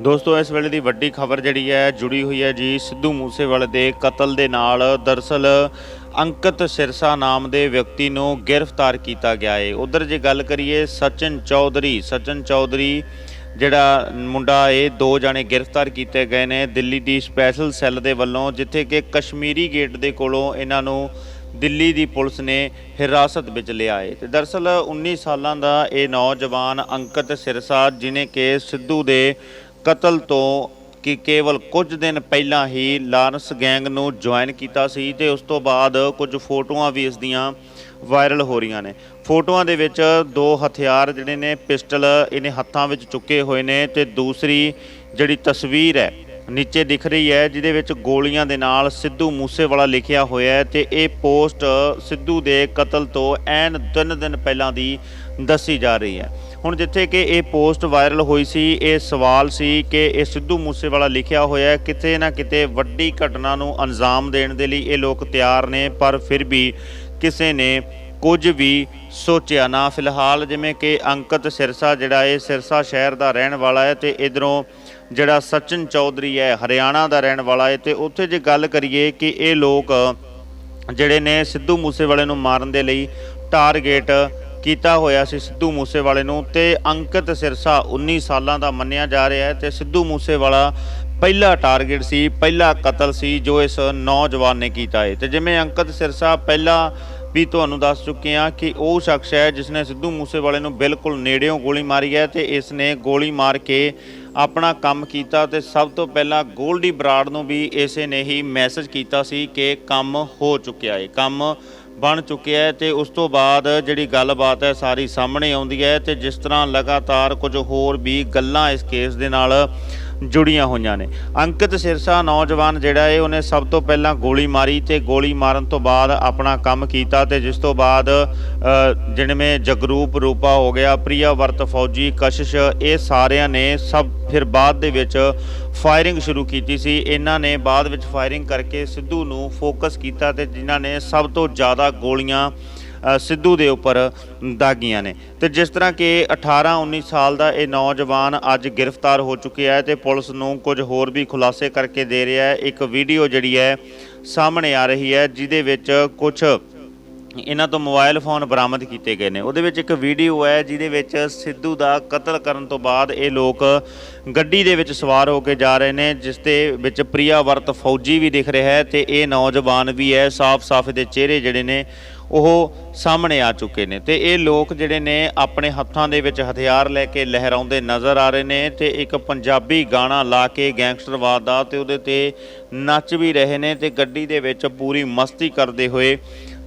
ਦੋਸਤੋ, ਇਸ ਵੇਲੇ ਦੀ ਵੱਡੀ ਖਬਰ ਜਿਹੜੀ ਹੈ, ਜੁੜੀ ਹੋਈ ਹੈ ਜੀ ਸਿੱਧੂ ਮੂਸੇਵਾਲੇ ਦੇ ਕਤਲ ਦੇ ਨਾਲ। ਦਰਸਲ, ਅੰਕਿਤ ਸਿਰਸਾ ਨਾਮ ਦੇ ਵਿਅਕਤੀ ਨੂੰ ਗ੍ਰਿਫਤਾਰ ਕੀਤਾ ਗਿਆ ਹੈ ਉਧਰ ਜੇ ਗੱਲ ਕਰੀਏ, ਸਚਨ ਚੌਧਰੀ ਸਚਨ ਚੌਧਰੀ ਜਿਹੜਾ ਮੁੰਡਾ ਇਹ ਦੋ ਜਾਣੇ ਗ੍ਰਿਫਤਾਰ ਕੀਤੇ ਗਏ ਨੇ ਦਿੱਲੀ ਦੀ ਸਪੈਸ਼ਲ ਸੈੱਲ ਦੇ ਵੱਲੋਂ, ਜਿੱਥੇ ਕਿ ਕਸ਼ਮੀਰੀ ਗੇਟ ਦੇ ਕੋਲੋਂ ਇਹਨਾਂ ਨੂੰ ਦਿੱਲੀ ਦੀ ਪੁਲਿਸ ਨੇ ਹਿਰਾਸਤ ਵਿੱਚ ਲਿਆ ਹੈ ਤੇ ਦਰਸਲ 19 ਸਾਲਾਂ ਦਾ ਇਹ ਨੌਜਵਾਨ ਅੰਕਿਤ ਸਿਰਸਾ, ਜਿਨੇ ਕਿ ਸਿੱਧੂ ਦੇ ਕਤਲ ਤੋਂ ਕਿ ਕੇਵਲ ਕੁਝ ਦਿਨ ਪਹਿਲਾਂ ਹੀ ਲਾਰੈਂਸ ਗੈਂਗ ਨੂੰ ਜੁਆਇਨ ਕੀਤਾ ਸੀ ਤੇ ਉਸ ਤੋਂ ਬਾਅਦ ਕੁਝ ਫੋਟੋਆਂ ਵੀ ਇਸ ਦੀਆਂ ਵਾਇਰਲ ਹੋ ਰਹੀਆਂ ਨੇ। ਫੋਟੋਆਂ ਦੇ ਵਿੱਚ ਦੋ ਹਥਿਆਰ ਜਿਹੜੇ ਨੇ, ਪਿਸਟਲ ਇਹਨੇ ਹੱਥਾਂ ਵਿੱਚ ਚੁੱਕੇ ਹੋਏ ਨੇ ਤੇ ਦੂਸਰੀ ਜਿਹੜੀ ਤਸਵੀਰ ਹੈ, ਨੀਚੇ ਦਿਖ ਰਹੀ ਹੈ, ਜਿਹਦੇ ਵਿੱਚ ਗੋਲੀਆਂ ਦੇ ਨਾਲ ਸਿੱਧੂ ਮੂਸੇਵਾਲਾ ਲਿਖਿਆ ਹੋਇਆ ਹੈ ਤੇ ਇਹ ਪੋਸਟ ਸਿੱਧੂ ਦੇ ਕਤਲ ਤੋਂ ਐਨ ਤਿੰਨ ਦਿਨ ਪਹਿਲਾਂ ਦੀ ਦੱਸੀ ਜਾ ਰਹੀ ਹੈ। ਹੁਣ ਜਿੱਥੇ ਕਿ ਇਹ ਪੋਸਟ ਵਾਇਰਲ ਹੋਈ ਸੀ, ਇਹ ਸਵਾਲ ਸੀ ਕਿ ਇਹ ਸਿੱਧੂ ਮੂਸੇਵਾਲਾ ਲਿਖਿਆ ਹੋਇਆ ਕਿਤੇ ਨਾ ਕਿਤੇ ਵੱਡੀ ਘਟਨਾ ਨੂੰ ਅੰਜਾਮ ਦੇਣ ਦੇ ਲਈ ਇਹ ਲੋਕ ਤਿਆਰ ਨੇ, ਪਰ ਫਿਰ ਵੀ ਕਿਸੇ ਨੇ ਕੁਝ ਵੀ ਸੋਚਿਆ ਨਾ। ਫਿਲਹਾਲ ਜਿਵੇਂ ਕਿ ਅੰਕਤ ਸਿਰਸਾ ਜਿਹੜਾ ਇਹ ਸਿਰਸਾ ਸ਼ਹਿਰ ਦਾ ਰਹਿਣ ਵਾਲਾ ਹੈ ਤੇ ਇਧਰੋਂ ਜਿਹੜਾ ਸਚਨ ਚੌਧਰੀ ਹੈ, ਹਰਿਆਣਾ ਦਾ ਰਹਿਣ ਵਾਲਾ ਹੈ ਤੇ ਉੱਥੇ ਜੇ ਗੱਲ ਕਰੀਏ ਕਿ ਇਹ ਲੋਕ ਜਿਹੜੇ ਨੇ ਸਿੱਧੂ ਮੂਸੇਵਾਲੇ ਨੂੰ ਮਾਰਨ ਦੇ ਲਈ ਟਾਰਗੇਟ ਕੀਤਾ ਹੋਇਆ ਸੀ ਸਿੱਧੂ ਮੂਸੇਵਾਲੇ ਨੂੰ ਤੇ ਅੰਕਿਤ ਸਿਰਸਾ 19 ਸਾਲਾਂ ਦਾ ਮੰਨਿਆ ਜਾ ਰਿਹਾ ਹੈ ਤੇ ਸਿੱਧੂ ਮੂਸੇਵਾਲਾ ਪਹਿਲਾ ਟਾਰਗੇਟ ਸੀ, ਪਹਿਲਾ ਕਤਲ ਸੀ ਜੋ ਇਸ ਨੌਜਵਾਨ ਨੇ ਕੀਤਾ ਹੈ। ਤੇ ਜਿਵੇਂ ਅੰਕਿਤ ਸਿਰਸਾ ਪਹਿਲਾਂ ਵੀ ਤੁਹਾਨੂੰ ਦੱਸ ਚੁੱਕੇ ਹਾਂ ਕਿ ਉਹ ਸ਼ਖਸ ਹੈ ਜਿਸ ਨੇ ਸਿੱਧੂ ਮੂਸੇਵਾਲੇ ਨੂੰ ਬਿਲਕੁਲ ਨੇੜਿਓਂ ਗੋਲੀ ਮਾਰੀ ਹੈ ਤੇ ਇਸ ਨੇ ਗੋਲੀ ਮਾਰ ਕੇ ਆਪਣਾ ਕੰਮ ਕੀਤਾ ਤੇ ਸਭ ਤੋਂ ਪਹਿਲਾਂ ਗੋਲਡੀ ਬਰਾੜ ਨੂੰ ਵੀ ਇਸੇ ਨੇ ਹੀ ਮੈਸੇਜ ਕੀਤਾ ਸੀ ਕਿ ਕੰਮ ਹੋ ਚੁੱਕਿਆ ਹੈ, ਕੰਮ ਬਣ ਚੁੱਕਿਆ ਹੈ ਤੇ ਉਸ ਤੋਂ ਬਾਅਦ ਜਿਹੜੀ ਗੱਲਬਾਤ ਹੈ ਸਾਰੀ ਸਾਹਮਣੇ ਆਉਂਦੀ ਹੈ ਤੇ ਜਿਸ ਤਰ੍ਹਾਂ ਲਗਾਤਾਰ ਕੁਝ ਹੋਰ ਵੀ ਗੱਲਾਂ ਇਸ ਕੇਸ ਦੇ ਨਾਲ ਜੁੜੀਆਂ ਹੋਈਆਂ ਨੇ। ਅੰਕਿਤ ਸਿਰਸਾ, ਨੌਜਵਾਨ ਜਿਹੜਾ ਹੈ ਉਹਨੇ ਸਭ ਤੋਂ ਪਹਿਲਾਂ ਗੋਲੀ ਮਾਰੀ ਤੇ ਗੋਲੀ ਮਾਰਨ ਤੋਂ ਬਾਅਦ ਆਪਣਾ ਕੰਮ ਕੀਤਾ ਤੇ ਜਿਸ ਤੋਂ ਬਾਅਦ ਜਿਵੇਂ ਜਗਰੂਪ ਰੂਪਾ ਹੋ ਗਿਆ, ਪ੍ਰਿਆ ਵਰਤ ਫੌਜੀ ਕਸ਼ਿਸ਼, ਇਹ ਸਾਰਿਆਂ ਨੇ ਸਭ ਫਿਰ ਬਾਅਦ ਦੇ ਵਿੱਚ ਫਾਇਰਿੰਗ ਸ਼ੁਰੂ ਕੀਤੀ ਸੀ। ਇਹਨਾਂ ਨੇ ਬਾਅਦ ਵਿੱਚ ਫਾਇਰਿੰਗ ਕਰਕੇ ਸਿੱਧੂ ਨੂੰ ਫੋਕਸ ਕੀਤਾ ਤੇ ਜਿਨ੍ਹਾਂ ਨੇ ਸਭ ਤੋਂ ਜ਼ਿਆਦਾ ਗੋਲੀਆਂ ਸਿੱਧੂ ਦੇ ਉੱਪਰ ਦਾਗੀਆਂ ਨੇ। ਤੇ ਜਿਸ ਤਰ੍ਹਾਂ ਕਿ 18 19 ਸਾਲ ਦਾ ਇਹ ਨੌਜਵਾਨ ਅੱਜ ਗ੍ਰਿਫਤਾਰ ਹੋ ਚੁੱਕਿਆ ਹੈ ਤੇ ਪੁਲਿਸ ਨੂੰ ਕੁਝ ਹੋਰ ਵੀ ਖੁਲਾਸੇ ਕਰਕੇ ਦੇ ਰਿਹਾ ਹੈ। ਇੱਕ ਵੀਡੀਓ ਜਿਹੜੀ ਹੈ, ਸਾਹਮਣੇ ਆ ਰਹੀ ਹੈ, ਜਿਹਦੇ ਵਿੱਚ ਕੁਝ ਇਹਨਾਂ ਤੋਂ ਮੋਬਾਈਲ ਫੋਨ ਬਰਾਮਦ ਕੀਤੇ ਗਏ ਨੇ। ਉਹਦੇ ਵਿੱਚ ਇੱਕ ਵੀਡੀਓ ਹੈ, ਜਿਹਦੇ ਵਿੱਚ ਸਿੱਧੂ ਦਾ ਕਤਲ ਕਰਨ ਤੋਂ ਬਾਅਦ ਇਹ ਲੋਕ ਗੱਡੀ ਦੇ ਵਿੱਚ ਸਵਾਰ ਹੋ ਕੇ ਜਾ ਰਹੇ ਨੇ, ਜਿਸ ਦੇ ਵਿੱਚ ਪ੍ਰਿਆਵਰਤ ਫੌਜੀ ਵੀ ਦਿਖ ਰਿਹਾ ਹੈ ਤੇ ਇਹ ਨੌਜਵਾਨ ਵੀ ਹੈ, ਸਾਫ਼-ਸਾਫ਼ ਦੇ ਚਿਹਰੇ ਜਿਹੜੇ ਨੇ ਉਹ ਸਾਹਮਣੇ ਆ ਚੁੱਕੇ ਨੇ ਤੇ ਇਹ ਲੋਕ ਜਿਹੜੇ ਨੇ ਆਪਣੇ ਹੱਥਾਂ ਦੇ ਵਿੱਚ ਹਥਿਆਰ ਲੈ ਕੇ ਲਹਿਰਾਉਂਦੇ ਨਜ਼ਰ ਆ ਰਹੇ ਨੇ ਤੇ ਇੱਕ ਪੰਜਾਬੀ ਗਾਣਾ ਲਾ ਕੇ ਗੈਂਗਸਟਰਵਾਦ ਦਾ ਤੇ ਉਹਦੇ ਤੇ ਨੱਚ ਵੀ ਰਹੇ ਨੇ ਤੇ ਗੱਡੀ ਦੇ ਵਿੱਚ ਪੂਰੀ ਮਸਤੀ ਕਰਦੇ ਹੋਏ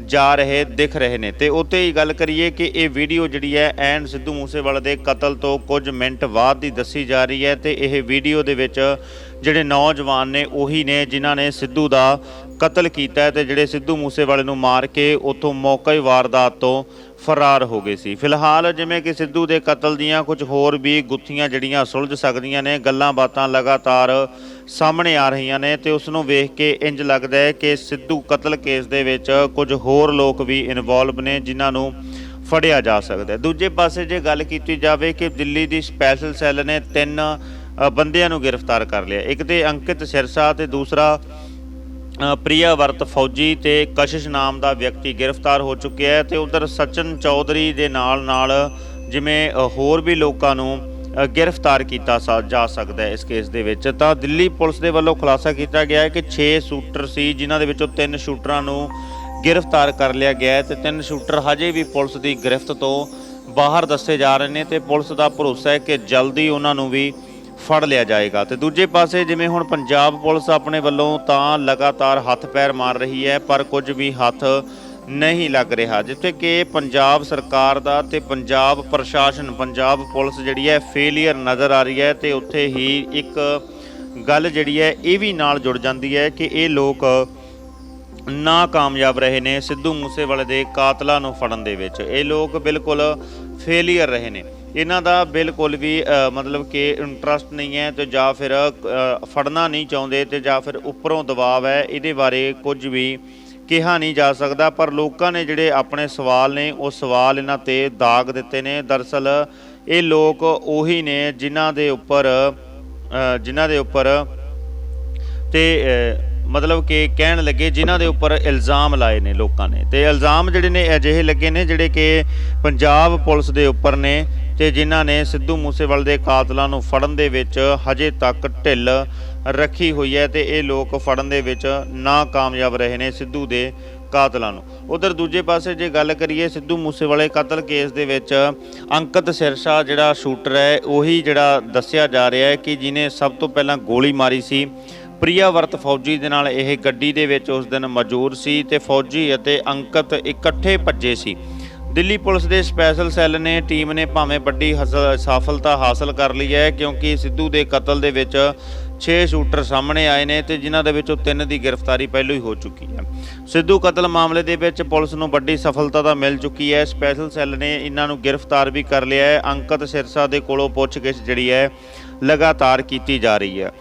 ਜਾ ਰਹੇ, ਦਿਖ ਰਹੇ ਨੇ। ਤੇ ਉੱਤੇ ਹੀ ਗੱਲ ਕਰੀਏ ਕਿ ਇਹ ਵੀਡੀਓ ਜਿਹੜੀ ਹੈ ਐਨ ਸਿੱਧੂ ਮੂਸੇਵਾਲੇ ਦੇ ਕਤਲ ਤੋਂ ਕੁਝ ਮਿੰਟ ਬਾਅਦ ਦੀ ਦੱਸੀ ਜਾ ਰਹੀ ਹੈ ਤੇ ਇਹ ਵੀਡੀਓ ਦੇ ਵਿੱਚ ਜਿਹੜੇ ਨੌਜਵਾਨ ਨੇ ਉਹੀ ਨੇ ਜਿਨ੍ਹਾਂ ਨੇ ਸਿੱਧੂ ਦਾ ਕਤਲ ਕੀਤਾ ਹੈ ਤੇ ਜਿਹੜੇ ਸਿੱਧੂ ਮੂਸੇਵਾਲੇ ਨੂੰ ਮਾਰ ਕੇ ਉੱਥੋਂ ਮੌਕਾ ਹੀ ਵਾਰਦਾਤ ਤੋਂ ਫਰਾਰ ਹੋ ਗਏ ਸੀ। ਫਿਲਹਾਲ ਜਿਵੇਂ ਕਿ ਸਿੱਧੂ ਦੇ ਕਤਲ ਦੀਆਂ ਕੁਝ ਹੋਰ ਵੀ ਗੁੱਥੀਆਂ ਜਿਹੜੀਆਂ ਸੁਲਝ ਸਕਦੀਆਂ ਨੇ, ਗੱਲਾਂ ਬਾਤਾਂ ਲਗਾਤਾਰ ਸਾਹਮਣੇ ਆ ਰਹੀਆਂ ਨੇ ਤੇ ਉਸ ਨੂੰ ਵੇਖ ਕੇ ਇੰਜ ਲੱਗਦਾ ਹੈ ਕਿ ਸਿੱਧੂ ਕਤਲ ਕੇਸ ਦੇ ਵਿੱਚ ਕੁਝ ਹੋਰ ਲੋਕ ਵੀ ਇਨਵੋਲਵ ਨੇ ਜਿਨ੍ਹਾਂ ਨੂੰ ਫੜਿਆ ਜਾ ਸਕਦਾ ਹੈ। ਦੂਜੇ ਪਾਸੇ ਜੇ ਗੱਲ ਕੀਤੀ ਜਾਵੇ ਕਿ ਦਿੱਲੀ ਦੀ ਸਪੈਸ਼ਲ ਸੈੱਲ ਨੇ ਤਿੰਨ ਬੰਦਿਆਂ ਨੂੰ ਗ੍ਰਿਫਤਾਰ ਕਰ ਲਿਆ। ਇੱਕ ਤੇ ਅੰਕਿਤ ਸਿਰਸਾ ਤੇ ਦੂਸਰਾ ਅ, ਫੌਜੀ ਤੇ ਕਸ਼ਿਸ਼ ਨਾਮ ਦਾ ਵਿਅਕਤੀ ਗ੍ਰਿਫਤਾਰ ਹੋ ਚੁੱਕਿਆ ਹੈ ਤੇ ਉਧਰ ਸਚਨ ਚੌਧਰੀ ਦੇ ਨਾਲ ਨਾਲ ਜਿਵੇਂ ਹੋਰ ਵੀ ਲੋਕਾਂ ਨੂੰ ਗ੍ਰਿਫਤਾਰ ਕੀਤਾ ਸਾ- ਜਾ ਸਕਦਾ ਹੈ ਇਸ ਕੇਸ ਦੇ ਵਿੱਚ। ਤਾਂ ਦਿੱਲੀ ਪੁਲਿਸ ਦੇ ਵੱਲੋਂ ਖੁਲਾਸਾ ਕੀਤਾ ਗਿਆ ਹੈ ਕਿ 6 ਸ਼ੂਟਰ ਸੀ ਜਿਨ੍ਹਾਂ ਦੇ ਵਿੱਚੋਂ ਤਿੰਨ ਸ਼ੂਟਰਾਂ ਨੂੰ ਗ੍ਰਿਫਤਾਰ ਕਰ ਲਿਆ ਗਿਆ ਹੈ ਤੇ ਤਿੰਨ ਸ਼ੂਟਰ ਹਜੇ ਵੀ ਪੁਲਿਸ ਦੀ ਗ੍ਰਿਫਤ ਤੋਂ ਬਾਹਰ ਦੱਸੇ ਜਾ ਰਹੇ ਨੇ ਤੇ ਪੁਲਿਸ ਦਾ ਭਰੋਸਾ ਹੈ ਕਿ ਜਲਦੀ ਉਹਨਾਂ ਨੂੰ ਵੀ ਫੜ ਲਿਆ ਜਾਏਗਾ। ਤੇ ਦੂਜੇ ਪਾਸੇ ਜਿਵੇਂ ਹੁਣ ਪੰਜਾਬ ਪੁਲਿਸ ਆਪਣੇ ਵੱਲੋਂ ਤਾਂ ਲਗਾਤਾਰ ਹੱਥ ਪੈਰ ਮਾਰ ਰਹੀ ਹੈ, ਪਰ ਕੁਝ ਵੀ ਹੱਥ ਨਹੀਂ ਲੱਗ ਰਿਹਾ। ਜਿੱਥੇ ਕਿ ਪੰਜਾਬ ਸਰਕਾਰ ਦਾ ਤੇ ਪੰਜਾਬ ਪ੍ਰਸ਼ਾਸਨ, ਪੰਜਾਬ ਪੁਲਿਸ ਜਿਹੜੀ ਹੈ ਫੇਲਿਅਰ ਨਜ਼ਰ ਆ ਰਹੀ ਹੈ ਤੇ ਉੱਥੇ ਹੀ ਇੱਕ ਗੱਲ ਜਿਹੜੀ ਹੈ, ਇਹ ਵੀ ਨਾਲ ਜੁੜ ਜਾਂਦੀ ਹੈ ਕਿ ਇਹ ਲੋਕ ਨਾ ਕਾਮਯਾਬ ਰਹੇ ਨੇ ਸਿੱਧੂ ਮੂਸੇਵਾਲੇ ਦੇ ਕਾਤਲਾਂ ਨੂੰ ਫੜਨ ਦੇ ਵਿੱਚ। ਇਹ ਲੋਕ ਬਿਲਕੁਲ ਫੇਲਿਅਰ ਰਹੇ ਨੇ। ਇਹਨਾਂ ਦਾ ਬਿਲਕੁਲ ਵੀ ਮਤਲਬ ਕਿ ਇੰਟਰਸਟ ਨਹੀਂ ਹੈ ਤੇ ਜਾਂ ਫਿਰ ਫੜਨਾ ਨਹੀਂ ਚਾਹੁੰਦੇ ਤੇ ਜਾਂ ਫਿਰ ਉੱਪਰੋਂ ਦਬਾਅ ਹੈ, ਇਹਦੇ ਬਾਰੇ ਕੁਝ ਵੀ ਕਿਹਾ ਨਹੀਂ ਜਾ ਸਕਦਾ। ਪਰ ਲੋਕਾਂ ਨੇ ਜਿਹੜੇ ਆਪਣੇ ਸਵਾਲ ਨੇ, ਉਹ ਸਵਾਲ ਇਹਨਾਂ ਤੇ ਦਾਗ ਦਿੱਤੇ ਨੇ। ਦਰਸਲ ਇਹ ਲੋਕ ਉਹੀ ਨੇ ਜਿਨ੍ਹਾਂ ਦੇ ਉੱਪਰ ਜਿਨ੍ਹਾਂ ਦੇ ਉੱਪਰ ਤੇ ਮਤਲਬ ਕਿ ਕਹਿਣ ਲੱਗੇ ਜਿਨ੍ਹਾਂ ਦੇ ਉੱਪਰ ਇਲਜ਼ਾਮ ਲਾਏ ਨੇ ਲੋਕਾਂ ਨੇ। ਤੇ ਇਲਜ਼ਾਮ ਜਿਹੜੇ ਨੇ ਅਜਿਹੇ ਲੱਗੇ ਨੇ ਜਿਹੜੇ ਕਿ ਪੰਜਾਬ ਪੁਲਿਸ ਦੇ ਉੱਪਰ ਨੇ ਤੇ ਜਿਨ੍ਹਾਂ ਨੇ ਸਿੱਧੂ ਮੂਸੇਵਾਲ ਦੇ ਕਾਤਲਾਂ ਨੂੰ ਫੜਨ ਦੇ ਵਿੱਚ ਹਜੇ ਤੱਕ ਢਿੱਲ ਰੱਖੀ ਹੋਈ ਹੈ ਤੇ ਇਹ ਲੋਕ ਫੜਨ ਦੇ ਵਿੱਚ ਨਾਕਾਮਯਾਬ ਰਹੇ ਨੇ ਸਿੱਧੂ ਦੇ ਕਾਤਲਾਂ ਨੂੰ। ਉਧਰ ਦੂਜੇ ਪਾਸੇ ਜੇ ਗੱਲ ਕਰੀਏ ਸਿੱਧੂ ਮੂਸੇਵਾਲੇ ਕਤਲ ਕੇਸ ਦੇ ਵਿੱਚ ਅੰਕਤ ਸਿਰਸਾ ਜਿਹੜਾ ਸ਼ੂਟਰ ਹੈ, ਉਹੀ ਜਿਹੜਾ ਦੱਸਿਆ ਜਾ ਰਿਹਾ ਹੈ ਕਿ ਜਿਨੇ ਸਭ ਤੋਂ ਪਹਿਲਾਂ ਗੋਲੀ ਮਾਰੀ ਸੀ ਪ੍ਰਿਆਵਰਤ ਫੌਜੀ ਦੇ ਨਾਲ ਇਹ ਗੱਡੀ ਦੇ ਵਿੱਚ ਉਸ ਦਿਨ ਮੌਜੂਦ ਸੀ ਤੇ ਫੌਜੀ ਅਤੇ ਅੰਕਤ ਇਕੱਠੇ ਭੱਜੇ ਸੀ। ਦਿੱਲੀ ਪੁਲਿਸ ਦੇ ਸਪੈਸ਼ਲ ਸੈੱਲ ਨੇ ਟੀਮ ਨੇ ਭਾਵੇਂ ਵੱਡੀ ਹਸਲ- ਸਫਲਤਾ ਹਾਸਲ ਕਰ ਲਈ ਹੈ ਕਿਉਂਕਿ ਸਿੱਧੂ ਦੇ ਕਤਲ ਦੇ ਵਿੱਚ 6 ਸ਼ੂਟਰ ਸਾਹਮਣੇ ਆਏ ਨੇ ਤੇ ਜਿਨ੍ਹਾਂ ਦੇ ਵਿੱਚੋਂ ਤਿੰਨ ਦੀ ਗ੍ਰਿਫਤਾਰੀ ਪਹਿਲਾਂ ਹੀ ਹੋ ਚੁੱਕੀ ਹੈ। ਸਿੱਧੂ ਕਤਲ ਮਾਮਲੇ ਦੇ ਵਿੱਚ ਪੁਲਿਸ ਨੂੰ ਵੱਡੀ ਸਫਲਤਾ ਤਾਂ ਮਿਲ ਚੁੱਕੀ ਹੈ। ਸਪੈਸ਼ਲ ਸੈੱਲ ਨੇ ਇਹਨਾਂ ਨੂੰ ਗ੍ਰਿਫਤਾਰ ਵੀ ਕਰ ਲਿਆ ਹੈ। ਅੰਕਤ ਸਿਰਸਾ ਦੇ ਕੋਲੋਂ ਪੁੱਛਗਿੱਛ ਜਿਹੜੀ ਹੈ ਲਗਾਤਾਰ ਕੀਤੀ ਜਾ ਰਹੀ ਹੈ।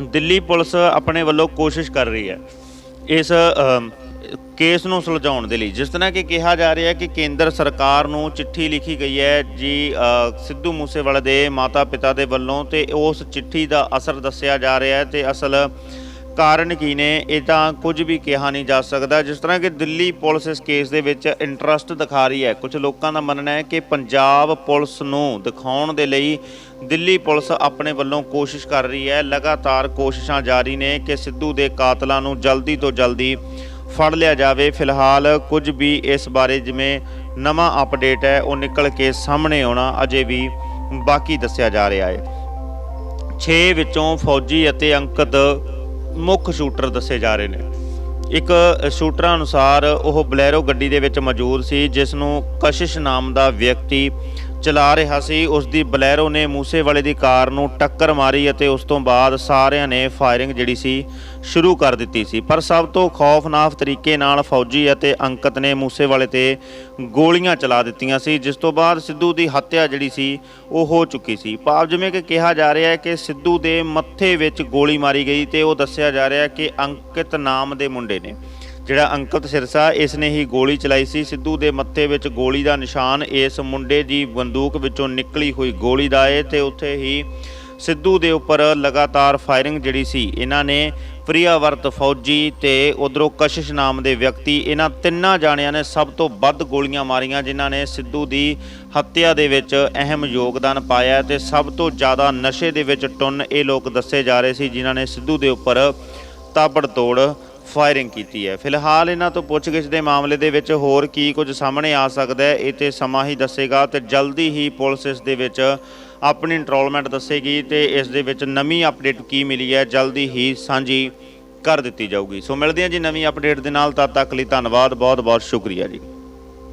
ਦਿੱਲੀ ਪੁਲਿਸ ਆਪਣੇ ਵੱਲੋਂ ਕੋਸ਼ਿਸ਼ ਕਰ ਰਹੀ ਹੈ ਇਸ ਕੇਸ ਨੂੰ ਸੁਲਝਾਉਣ ਦੇ ਲਈ। ਜਿਸ ਤਰ੍ਹਾਂ ਕਿ ਕਿਹਾ ਜਾ ਰਿਹਾ ਹੈ ਕਿ ਕੇਂਦਰ ਸਰਕਾਰ ਨੂੰ ਚਿੱਠੀ ਲਿਖੀ ਗਈ ਹੈ ਜੀ ਸਿੱਧੂ ਮੂਸੇਵਾਲੇ ਦੇ ਮਾਤਾ-ਪਿਤਾ ਦੇ ਵੱਲੋਂ ਤੇ ਉਸ ਚਿੱਠੀ ਦਾ ਅਸਰ ਦੱਸਿਆ ਜਾ ਰਿਹਾ ਹੈ ਤੇ ਅਸਲ ਕਾਰਨ ਕੀ ਨੇ, ਇਹ ਤਾਂ ਕੁਝ ਵੀ ਕਿਹਾ ਨਹੀਂ ਜਾ ਸਕਦਾ। ਜਿਸ ਤਰ੍ਹਾਂ ਕਿ ਦਿੱਲੀ ਪੁਲਿਸ ਇਸ ਕੇਸ ਦੇ ਵਿੱਚ ਇੰਟਰਸਟ ਦਿਖਾ ਰਹੀ ਹੈ। ਕੁਝ ਲੋਕਾਂ ਦਾ ਮੰਨਣਾ ਹੈ ਕਿ ਪੰਜਾਬ ਪੁਲਿਸ ਨੂੰ ਦਿਖਾਉਣ ਦੇ ਲਈ ਦਿੱਲੀ ਪੁਲਿਸ ਆਪਣੇ ਵੱਲੋਂ ਕੋਸ਼ਿਸ਼ ਕਰ ਰਹੀ ਹੈ। ਲਗਾਤਾਰ ਕੋਸ਼ਿਸ਼ਾਂ ਜਾਰੀ ਨੇ ਕਿ ਸਿੱਧੂ ਦੇ ਕਾਤਲਾਂ ਨੂੰ ਜਲਦੀ ਤੋਂ ਜਲਦੀ ਫੜ ਲਿਆ ਜਾਵੇ। ਫਿਲਹਾਲ ਕੁਝ ਵੀ ਇਸ ਬਾਰੇ ਜਿਵੇਂ ਨਵਾਂ ਅਪਡੇਟ ਹੈ, ਉਹ ਨਿਕਲ ਕੇ ਸਾਹਮਣੇ ਆਉਣਾ ਅਜੇ ਵੀ ਬਾਕੀ ਦੱਸਿਆ ਜਾ ਰਿਹਾ ਹੈ। 6 ਵਿੱਚੋਂ ਫੌਜੀ ਅਤੇ ਅੰਕਤ ਮੁੱਖ ਸ਼ੂਟਰ ਦੱਸੇ ਜਾ ਰਹੇ ਨੇ। ਇੱਕ ਸ਼ੂਟਰਾਂ ਅਨੁਸਾਰ ਉਹ ਬਲੈਰੋ ਗੱਡੀ ਦੇ ਵਿੱਚ ਮੌਜੂਦ ਸੀ ਜਿਸ ਨੂੰ ਕਸ਼ਿਸ਼ ਨਾਮ ਦਾ ਵਿਅਕਤੀ ਚਲਾ ਰਿਹਾ ਸੀ। ਉਸ ਦੀ ਬਲੈਰੋ ਨੇ ਮੂਸੇਵਾਲੇ ਦੀ ਕਾਰ ਨੂੰ ਟੱਕਰ ਮਾਰੀ ਅਤੇ ਉਸ ਤੋਂ ਬਾਅਦ ਸਾਰਿਆਂ ਨੇ ਫਾਇਰਿੰਗ ਜਿਹੜੀ ਸੀ, ਸ਼ੁਰੂ ਕਰ ਦਿੱਤੀ ਸੀ। ਪਰ ਸਭ ਤੋਂ ਖੌਫਨਾਕ ਤਰੀਕੇ ਨਾਲ ਫੌਜੀ ਅਤੇ ਅੰਕਤ ਨੇ ਮੂਸੇਵਾਲੇ ਤੇ ਗੋਲੀਆਂ ਚਲਾ ਦਿੱਤੀਆਂ ਸੀ, ਜਿਸ ਤੋਂ ਬਾਅਦ ਸਿੱਧੂ ਦੀ ਹੱਤਿਆ ਜਿਹੜੀ ਸੀ, ਉਹ ਹੋ ਚੁੱਕੀ ਸੀ। ਭਾਵ ਜਿਵੇਂ ਕਿ ਕਿਹਾ ਜਾ ਰਿਹਾ ਹੈ ਕਿ ਸਿੱਧੂ ਦੇ ਮੱਥੇ ਵਿੱਚ ਗੋਲੀ ਮਾਰੀ ਗਈ ਤੇ ਉਹ ਦੱਸਿਆ ਜਾ ਰਿਹਾ ਕਿ ਅੰਕਿਤ ਨਾਮ ਦੇ ਮੁੰਡੇ ਨੇ। ਜਿਹੜਾ ਅੰਕਤ ਸਿਰਸਾ ਇਸ ਨੇ ਹੀ ਗੋਲੀ ਚਲਾਈ ਸੀ, ਸਿੱਧੂ ਦੇ ਮੱਥੇ ਵਿੱਚ ਗੋਲੀ ਦਾ ਨਿਸ਼ਾਨ, ਇਸ ਮੁੰਡੇ ਦੀ ਬੰਦੂਕ ਵਿੱਚੋਂ ਨਿਕਲੀ ਹੋਈ ਗੋਲੀ ਦਾ ਹੈ ਤੇ ਉੱਥੇ ਹੀ ਸਿੱਧੂ ਦੇ ਉੱਪਰ ਲਗਾਤਾਰ ਫਾਇਰਿੰਗ ਜਿਹੜੀ ਸੀ, ਇਹਨਾਂ ਨੇ ਪ੍ਰਿਆਵਰਤ ਫੌਜੀ ਤੇ ਉਧਰੋਂ ਕਸ਼ਿਸ਼ ਨਾਮ ਦੇ ਵਿਅਕਤੀ, ਇਹਨਾਂ ਤਿੰਨਾਂ ਜਾਣਿਆਂ ਨੇ ਸਭ ਤੋਂ ਵੱਧ ਗੋਲੀਆਂ ਮਾਰੀਆਂ, ਜਿਨ੍ਹਾਂ ਨੇ ਸਿੱਧੂ ਦੀ ਹੱਤਿਆ ਦੇ ਵਿੱਚ ਅਹਿਮ ਯੋਗਦਾਨ ਪਾਇਆ ਤੇ ਸਭ ਤੋਂ ਜ਼ਿਆਦਾ ਨਸ਼ੇ ਦੇ ਵਿੱਚ ਟੁੰਨ ਇਹ ਲੋਕ ਦੱਸੇ ਜਾ ਰਹੇ ਸੀ, ਜਿਨ੍ਹਾਂ ਨੇ ਸਿੱਧੂ ਦੇ ਉੱਪਰ ਤਾਬੜ ਤੋੜ ਫਾਇਰਿੰਗ ਕੀਤੀ ਹੈ। ਫਿਲਹਾਲ ਇਹਨਾਂ ਤੋਂ ਪੁੱਛਗਿੱਛ ਦੇ ਮਾਮਲੇ ਦੇ ਵਿੱਚ ਹੋਰ ਕੀ ਕੁਝ ਸਾਹਮਣੇ ਆ ਸਕਦਾ ਹੈ, ਇਹ ਤੇ ਸਮਾਂ ਹੀ ਦੱਸੇਗਾ ਤੇ ਜਲਦੀ ਹੀ ਪੁਲਿਸ ਇਸ ਦੇ ਵਿੱਚ ਆਪਣੀ ਇੰਟਰੋਲਮੈਂਟ ਦੱਸੇਗੀ ਤੇ ਇਸ ਦੇ ਵਿੱਚ ਨਵੀਂ ਅਪਡੇਟ ਕੀ ਮਿਲੀ ਹੈ, ਜਲਦੀ ਹੀ ਸਾਂਝੀ ਕਰ ਦਿੱਤੀ ਜਾਊਗੀ। ਸੋ ਮਿਲਦੇ ਹਾਂ ਜੀ ਨਵੀਂ ਅਪਡੇਟ ਦੇ ਨਾਲ, ਤਦ ਤੱਕ ਲਈ ਧੰਨਵਾਦ ਬਹੁਤ ਬਹੁਤ ਸ਼ੁਕਰੀਆ ਜੀ।